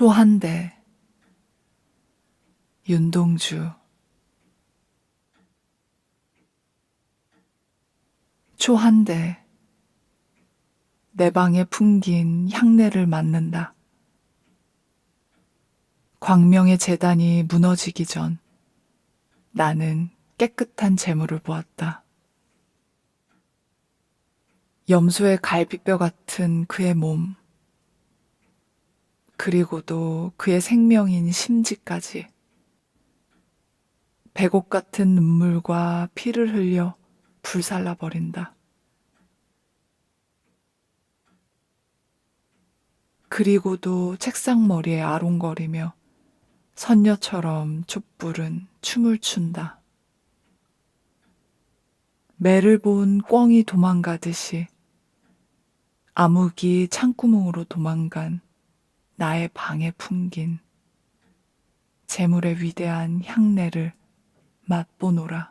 초한대 윤동주 초한대 내 방에 풍긴 향내를 맡는다. 광명의 재단이 무너지기 전 나는 깨끗한 재물을 보았다. 염소의 갈비뼈 같은 그의 몸, 그리고도 그의 생명인 심지까지 백옥 같은 눈물과 피를 흘려 불살라 버린다. 그리고도 책상 머리에 아롱거리며 선녀처럼 촛불은 춤을 춘다. 매를 본 꿩이 도망가듯이 암흑이 창구멍으로 도망간 나의 방에 풍긴 재물의 위대한 향내를 맛보노라.